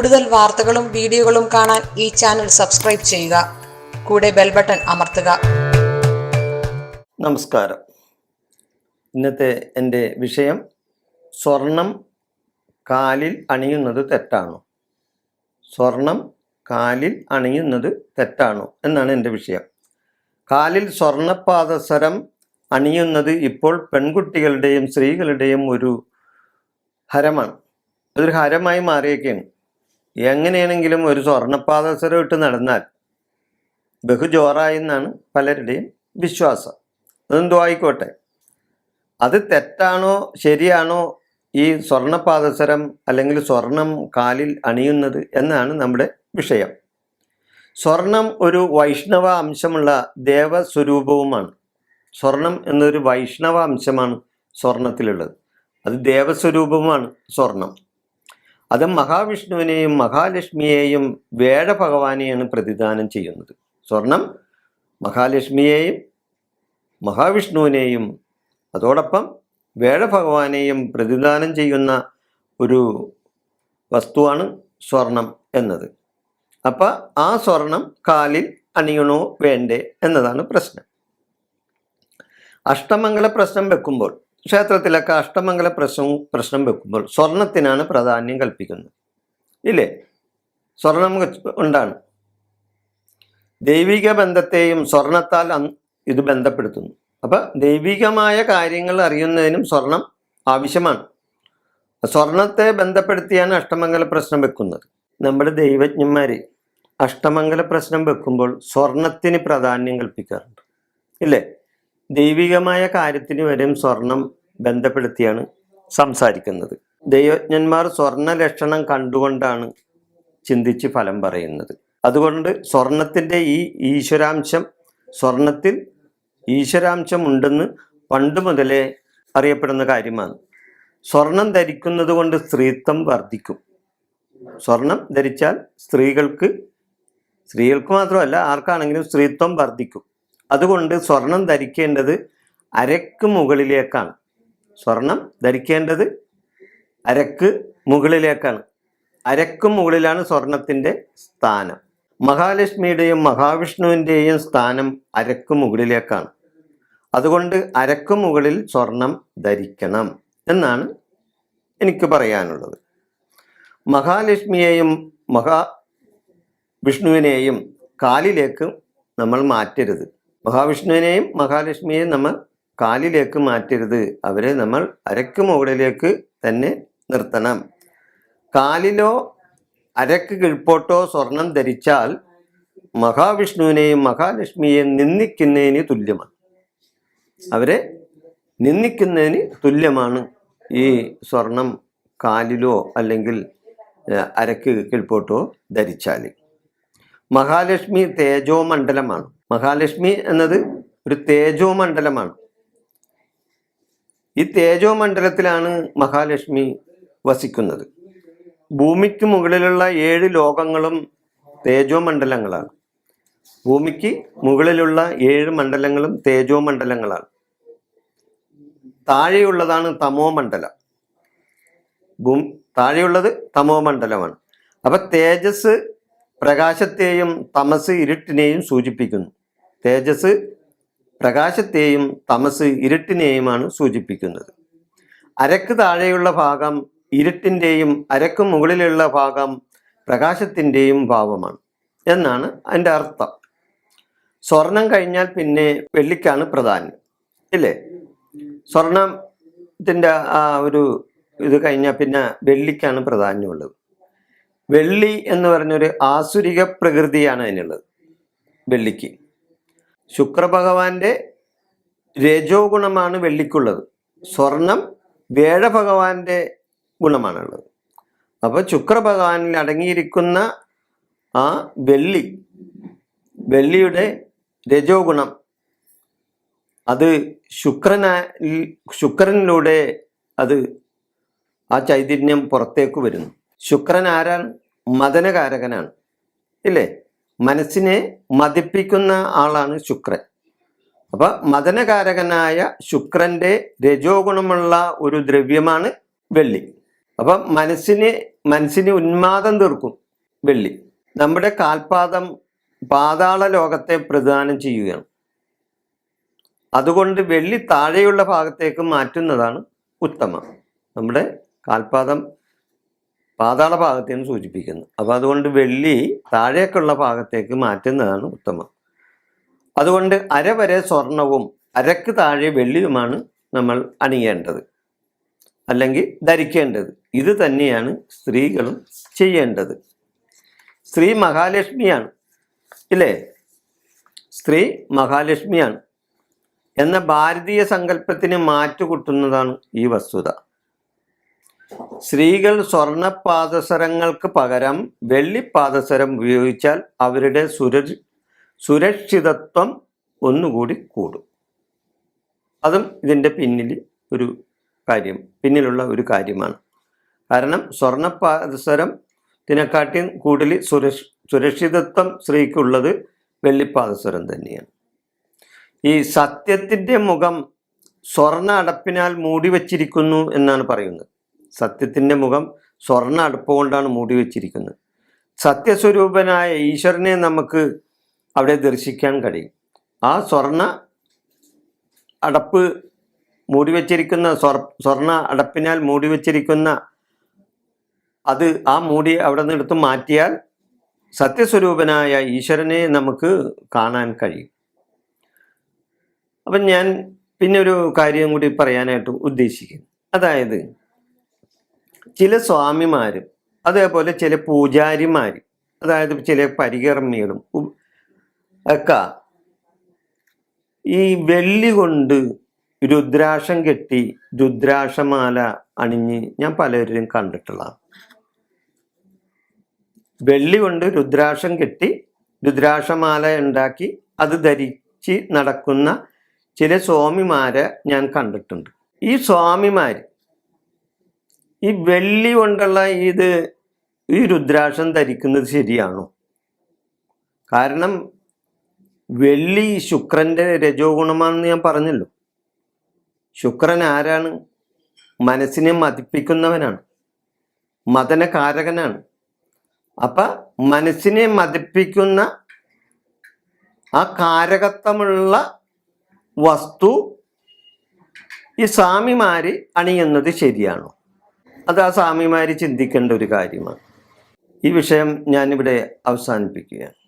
കൂടുതൽ വാർത്തകളും വീഡിയോകളും കാണാൻ ഈ ചാനൽ സബ്സ്ക്രൈബ് ചെയ്യുക. കൂടെ ബെൽ ബട്ടൺ അമർത്തുക. നമസ്കാരം. ഇന്നത്തെ എന്റെ വിഷയം സ്വർണം കാലിൽ അണിയുന്നത് തെറ്റാണോ? സ്വർണം കാലിൽ അണിയുന്നത് തെറ്റാണോ? എന്നാണ് എന്റെ വിഷയം. കാലിൽ സ്വർണപാദസരം അണിയുന്നത് ഇപ്പോൾ പെൺകുട്ടികളുടെയും സ്ത്രീകളുടെയും ഒരു ഹരമാണ്. അതൊരു ഹരമായി മാറിയൊക്കെയാണ്. എങ്ങനെയാണെങ്കിലും ഒരു സ്വർണപാദസരം ഇട്ട് നടന്നാൽ ബഹുജോറായി എന്നാണ് പലരുടെയും വിശ്വാസം. അതെന്തോ ആയിക്കോട്ടെ. അത് തെറ്റാണോ ശരിയാണോ ഈ സ്വർണപാദസരം അല്ലെങ്കിൽ സ്വർണം കാലിൽ അണിയുന്നത് എന്നാണ് നമ്മുടെ വിഷയം. സ്വർണം ഒരു വൈഷ്ണവ അംശമുള്ള ദേവസ്വരൂപവുമാണ്. സ്വർണം എന്നൊരു വൈഷ്ണവ അംശമാണ് സ്വർണത്തിലുള്ളത്. അത് ദേവസ്വരൂപവുമാണ് സ്വർണം. അത് മഹാവിഷ്ണുവിനെയും മഹാലക്ഷ്മിയെയും വേഴഭഗവാനെയാണ് പ്രതിദാനം ചെയ്യുന്നത്. സ്വർണം മഹാലക്ഷ്മിയെയും മഹാവിഷ്ണുവിനെയും അതോടൊപ്പം വേഴഭഗവാനെയും പ്രതിദാനം ചെയ്യുന്ന ഒരു വസ്തുവാണ് സ്വർണം എന്നത്. അപ്പം ആ സ്വർണം കാലിൽ അണിയണോ വേണ്ടേ എന്നതാണ് പ്രശ്നം. അഷ്ടമംഗല പ്രശ്നം വെക്കുമ്പോൾ ക്ഷേത്രത്തിലൊക്കെ അഷ്ടമംഗല പ്രശ്നം പ്രശ്നം വെക്കുമ്പോൾ സ്വർണത്തിനാണ് പ്രാധാന്യം കൽപ്പിക്കുന്നത്. ഇല്ലേ? സ്വർണം ഉണ്ടാണ് ദൈവിക ബന്ധത്തെയും സ്വർണത്താൽ ഇത് ബന്ധപ്പെടുത്തുന്നു. അപ്പം ദൈവികമായ കാര്യങ്ങൾ അറിയുന്നതിനും സ്വർണം ആവശ്യമാണ്. സ്വർണത്തെ ബന്ധപ്പെടുത്തിയാണ് അഷ്ടമംഗല പ്രശ്നം വെക്കുന്നത്. നമ്മുടെ ദൈവജ്ഞന്മാർ അഷ്ടമംഗല പ്രശ്നം വെക്കുമ്പോൾ സ്വർണത്തിന് പ്രാധാന്യം കൽപ്പിക്കാറുണ്ട്. ഇല്ലേ? ദൈവികമായ കാര്യത്തിന് വരെയും സ്വർണം ബന്ധപ്പെടുത്തിയാണ് സംസാരിക്കുന്നത്. ദൈവജ്ഞന്മാർ സ്വർണ ലക്ഷണം കണ്ടുകൊണ്ടാണ് ചിന്തിച്ച് ഫലം പറയുന്നത്. അതുകൊണ്ട് സ്വർണത്തിന്റെ ഈ ഈശ്വരാംശം സ്വർണത്തിൽ ഈശ്വരാംശം ഉണ്ടെന്ന് പണ്ട് മുതലേ അറിയപ്പെടുന്ന കാര്യമാണ്. സ്വർണം ധരിക്കുന്നത് കൊണ്ട് സ്ത്രീത്വം വർദ്ധിക്കും. സ്വർണം ധരിച്ചാൽ സ്ത്രീകൾക്ക് സ്ത്രീകൾക്ക് മാത്രമല്ല ആർക്കാണെങ്കിലും സ്ത്രീത്വം വർദ്ധിക്കും. അതുകൊണ്ട് സ്വർണം ധരിക്കേണ്ടത് അരക്ക് മുകളിലേക്കാണ്. സ്വർണം ധരിക്കേണ്ടത് അരക്ക് മുകളിലേക്കാണ്. അരക്ക് മുകളിലാണ് സ്വർണത്തിന്റെ സ്ഥാനം. മഹാലക്ഷ്മിയുടെയും മഹാവിഷ്ണുവിന്റെയും സ്ഥാനം അരക്ക് മുകളിലേക്കാണ്. അതുകൊണ്ട് അരക്ക് മുകളിൽ സ്വർണം ധരിക്കണം എന്നാണ് എനിക്ക് പറയാനുള്ളത്. മഹാലക്ഷ്മിയെയും മഹാ വിഷ്ണുവിനെയും കാലിലേക്ക് നമ്മൾ മാറ്റരുത്. മഹാവിഷ്ണുവിനെയും മഹാലക്ഷ്മിയെയും നമ്മൾ കാലിലേക്ക് മാറ്റരുത്. അവരെ നമ്മൾ അരക്ക് മുകളിലേക്ക് തന്നെ നിർത്തണം. കാലിലോ അരക്ക് കീഴ്പോട്ടോ സ്വർണം ധരിച്ചാൽ മഹാവിഷ്ണുവിനെയും മഹാലക്ഷ്മിയെയും നിന്ദിക്കുന്നതിന് തുല്യമാണ്. അവരെ നിന്ദിക്കുന്നതിന് തുല്യമാണ് ഈ സ്വർണം കാലിലോ അല്ലെങ്കിൽ അരക്ക് കീഴ്പോട്ടോ ധരിച്ചാൽ മഹാലക്ഷ്മി തേജോ മണ്ഡലമാണ് മഹാലക്ഷ്മി എന്നത് ഒരു തേജോ മണ്ഡലമാണ് ഈ തേജോ മണ്ഡലത്തിലാണ് മഹാലക്ഷ്മി വസിക്കുന്നത്. ഭൂമിക്ക് മുകളിലുള്ള ഏഴ് ലോകങ്ങളും തേജോ മണ്ഡലങ്ങളാണ് ഭൂമിക്ക് മുകളിലുള്ള ഏഴ് മണ്ഡലങ്ങളും തേജോ മണ്ഡലങ്ങളാണ് താഴെയുള്ളതാണ് തമോ മണ്ഡലം ഭൂമി താഴെയുള്ളത് തമോ മണ്ഡലമാണ് അപ്പൊ തേജസ് പ്രകാശത്തെയും തമസ് ഇരുട്ടിനെയും സൂചിപ്പിക്കുന്നു. തേജസ് പ്രകാശത്തെയും തമസ് ഇരുട്ടിനെയുമാണ് സൂചിപ്പിക്കുന്നത്. അരക്ക് താഴെയുള്ള ഭാഗം ഇരുട്ടിന്റെയും അരക്ക് മുകളിലുള്ള ഭാഗം പ്രകാശത്തിന്റെയും ഭാവമാണ് എന്നാണ് അതിന്റെ അർത്ഥം. സ്വർണം കഴിഞ്ഞാൽ പിന്നെ വെള്ളിക്കാണ് പ്രധാനം ഇല്ലേ? സ്വർണത്തിന്റെ ആ ഒരു ഇത് കഴിഞ്ഞാൽ പിന്നെ വെള്ളിക്കാണ് പ്രാധാന്യമുള്ളത്. വെള്ളി എന്ന് പറഞ്ഞൊരു ആസുരിക പ്രകൃതിയാണ് അതിനുള്ളത് വെള്ളിക്ക്. ശുക്രഭഗവാന്റെ രജോ ഗുണമാണ് വെള്ളിക്കുള്ളത്. സ്വർണം വേഴഭഗവാന്റെ ഗുണമാണുള്ളത്. അപ്പോൾ ശുക്രഭഗവാനിൽ അടങ്ങിയിരിക്കുന്ന ആ വെള്ളി വെള്ളിയുടെ രജോ ഗുണം അത് ശുക്രനിൽ ശുക്രനിലൂടെ അത് ആ ചൈതന്യം പുറത്തേക്ക് വരുന്നു. ശുക്രൻ ആരാണ് മദനകാരകനാണ്. ഇല്ലേ? മനസ്സിനെ മതിപ്പിക്കുന്ന ആളാണ് ശുക്രൻ. അപ്പൊ മദനകാരകനായ ശുക്രന്റെ രജോ ഗുണമുള്ള ഒരു ദ്രവ്യമാണ് വെള്ളി. അപ്പം മനസ്സിന് മനസ്സിന് ഉന്മാദം തീർക്കും വെള്ളി. നമ്മുടെ കാൽപാദം പാതാള ലോകത്തെ പ്രദാനം ചെയ്യുകയാണ്. അതുകൊണ്ട് വെള്ളി താഴെയുള്ള ഭാഗത്തേക്ക് മാറ്റുന്നതാണ് ഉത്തമം. നമ്മുടെ കാൽപാദം പാതാള ഭാഗത്തെയാണ് സൂചിപ്പിക്കുന്നു. അപ്പോൾ അതുകൊണ്ട് വെള്ളി താഴേക്കുള്ള ഭാഗത്തേക്ക് മാറ്റുന്നതാണ് ഉത്തമം. അതുകൊണ്ട് അര വരെ സ്വർണവും അരക്ക് താഴെ വെള്ളിയുമാണ് നമ്മൾ അണിയേണ്ടത്. അല്ലെങ്കിൽ ധരിക്കേണ്ടത്. ഇത് തന്നെയാണ് സ്ത്രീകളും ചെയ്യേണ്ടത്. സ്ത്രീ മഹാലക്ഷ്മിയാണ്. ഇല്ലേ? സ്ത്രീ മഹാലക്ഷ്മിയാണ്. എന്ന ഭാരതീയ സങ്കല്പത്തിന് മാറ്റുകൂട്ടുന്നതാണ് ഈ വസ്തുത. സ്ത്രീകൾ സ്വർണപാദസരങ്ങൾക്ക് പകരം വെള്ളിപ്പാദസരം ഉപയോഗിച്ചാൽ അവരുടെ സുര സുരക്ഷിതത്വം ഒന്നുകൂടി കൂടും. അതും ഇതിന്റെ പിന്നിൽ ഒരു കാര്യം പിന്നിലുള്ള ഒരു കാര്യമാണ്. കാരണം സ്വർണ പാദസരത്തിനെക്കാട്ടി കൂടുതൽ സുരക്ഷ സുരക്ഷിതത്വം സ്ത്രീക്കുള്ളത് വെള്ളിപ്പാദസരം തന്നെയാണ്. ഈ സത്യത്തിന്റെ മുഖം സ്വർണ അടപ്പിനാൽ മൂടി വച്ചിരിക്കുന്നു എന്നാണ് പറയുന്നത്. സത്യത്തിന്റെ മുഖം സ്വർണ അടപ്പ് കൊണ്ടാണ് മൂടി വച്ചിരിക്കുന്നത്. സത്യസ്വരൂപനായ ഈശ്വരനെ നമുക്ക് അവിടെ ദർശിക്കാൻ കഴിയും. ആ സ്വർണ അടപ്പ് മൂടി വച്ചിരിക്കുന്ന സ്വർ സ്വർണ അടപ്പിനാൽ മൂടി വച്ചിരിക്കുന്ന അത് ആ മൂടി അവിടെ നിന്ന് എടുത്ത് മാറ്റിയാൽ സത്യസ്വരൂപനായ ഈശ്വരനെ നമുക്ക് കാണാൻ കഴിയും. അപ്പം ഞാൻ പിന്നെ ഒരു കാര്യം കൂടി പറയാനായിട്ട് ഉദ്ദേശിക്കുന്നു. അതായത് ചില സ്വാമിമാരും അതേപോലെ ചില പൂജാരിമാരും അതായത് ചില പരികർമ്മികളും ഒക്കെ ഈ വെള്ളി കൊണ്ട് രുദ്രാക്ഷം കെട്ടി രുദ്രാക്ഷമാല അണിഞ്ഞ് ഞാൻ പലരും കണ്ടിട്ടുള്ളതാണ്. വെള്ളി കൊണ്ട് രുദ്രാക്ഷം കെട്ടി രുദ്രാക്ഷമാല ഉണ്ടാക്കി അത് ധരിച്ച് നടക്കുന്ന ചില സ്വാമിമാരെ ഞാൻ കണ്ടിട്ടുണ്ട്. ഈ സ്വാമിമാർ ഈ വെള്ളി കൊണ്ടുള്ള ഇത് ഈ രുദ്രാക്ഷം ധരിക്കുന്നത് ശരിയാണോ? കാരണം വെള്ളി ശുക്രന്റെ രജോ ഗുണമാണെന്ന് ഞാൻ പറഞ്ഞല്ലോ. ശുക്രൻ ആരാണ്? മനസ്സിനെ മതിപ്പിക്കുന്നവനാണ്. മദനകാരകനാണ് അപ്പൊ മനസ്സിനെ മതിപ്പിക്കുന്ന ആ കാരകത്വമുള്ള വസ്തു ഈ സ്വാമിമാര് അണിയുന്നത് ശരിയാണോ? അത് ആ സ്വാമിമാര് ചിന്തിക്കേണ്ട ഒരു കാര്യമാണ്. ഈ വിഷയം ഞാനിവിടെ അവസാനിപ്പിക്കുകയാണ്.